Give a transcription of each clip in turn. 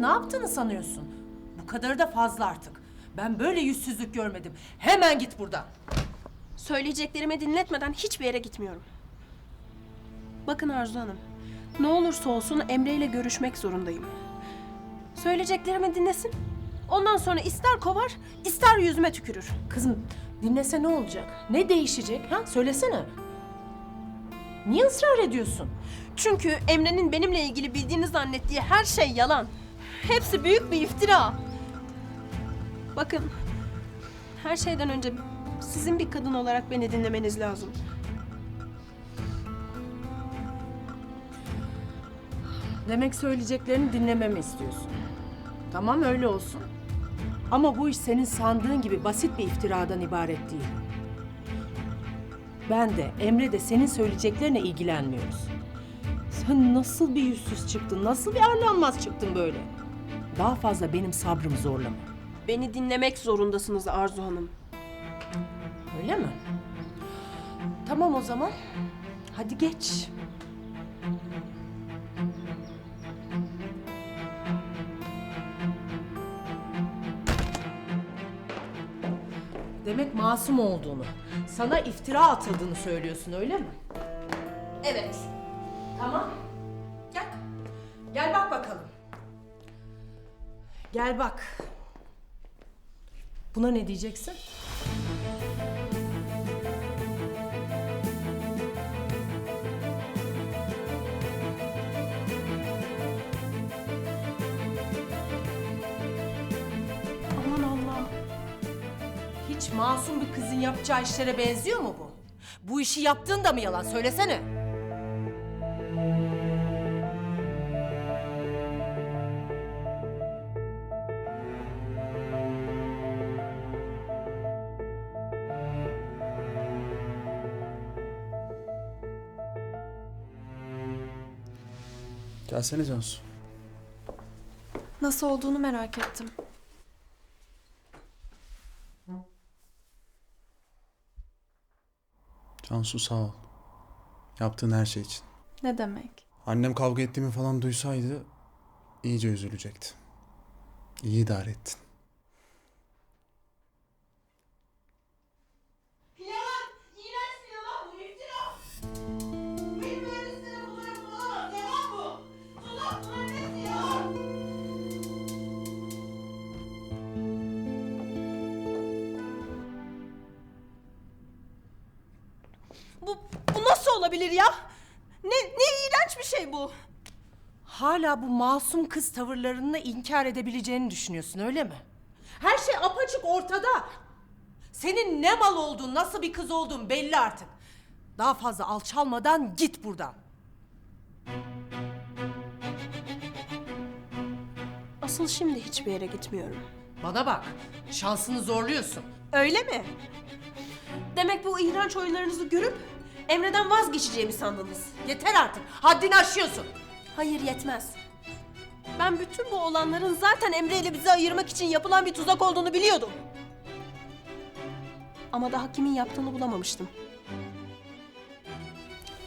Sen ne yaptığını sanıyorsun? Bu kadarı da fazla artık. Ben böyle yüzsüzlük görmedim. Hemen git buradan. Söyleyeceklerimi dinletmeden hiçbir yere gitmiyorum. Bakın Arzu Hanım, ne olursa olsun Emre ile görüşmek zorundayım. Söyleyeceklerimi dinlesin. Ondan sonra ister kovar, ister yüzüme tükürür. Kızım dinlese ne olacak? Ne değişecek? Ha? Söylesene. Niye ısrar ediyorsun? Çünkü Emre'nin benimle ilgili bildiğini zannettiği her şey yalan. Hepsi büyük bir iftira. Bakın, her şeyden önce sizin bir kadın olarak beni dinlemeniz lazım. Demek söyleyeceklerini dinlememi istiyorsun. Tamam öyle olsun. Ama bu iş senin sandığın gibi basit bir iftiradan ibaret değil. Ben de Emre de senin söyleyeceklerine ilgilenmiyoruz. Sen nasıl bir yüzsüz çıktın, nasıl bir arlanmaz çıktın böyle? Daha fazla benim sabrımı zorlama. Beni dinlemek zorundasınız Arzu Hanım. Öyle mi? Tamam o zaman. Hadi geç. Demek masum olduğunu, sana iftira atıldığını söylüyorsun öyle mi? Evet. Tamam. Gel bak. Buna ne diyeceksin? Aman Allah. Hiç masum bir kızın yapacağı işlere benziyor mu bu? Bu işi yaptığın da mı yalan? Söylesene. Gelsene Cansu. Nasıl olduğunu merak ettim. Cansu sağ ol. Yaptığın her şey için. Ne demek? Annem kavga ettiğimi falan duysaydı iyice üzülecekti. İyi idare ettin. Olabilir ya? Ne, ne iğrenç bir şey bu. Hala bu masum kız tavırlarını inkar edebileceğini düşünüyorsun öyle mi? Her şey apaçık ortada. Senin ne mal olduğun, nasıl bir kız olduğun belli artık. Daha fazla alçalmadan git buradan. Asıl şimdi hiçbir yere gitmiyorum. Bana bak, şansını zorluyorsun. Öyle mi? Demek bu iğrenç oyunlarınızı görüp Emre'den vazgeçeceğimi sandınız. Yeter artık, haddini aşıyorsun. Hayır yetmez. Ben bütün bu olanların zaten Emre ile bizi ayırmak için yapılan bir tuzak olduğunu biliyordum. Ama daha kimin yaptığını bulamamıştım.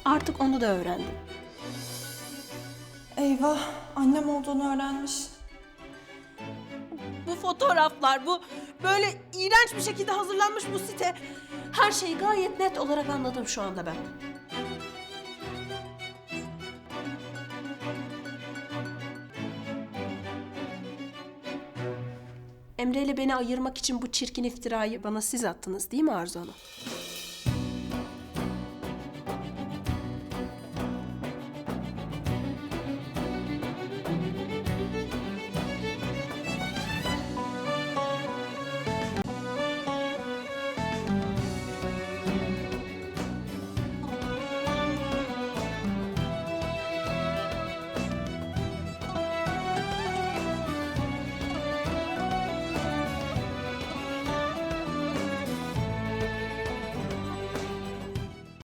Artık onu da öğrendim. Eyvah, annem olduğunu öğrenmiş. Bu fotoğraflar, bu böyle iğrenç bir şekilde hazırlanmış bu site. Her şeyi gayet net olarak anladım şu anda ben. Emre ile beni ayırmak için bu çirkin iftirayı bana siz attınız değil mi Arzu Hanım?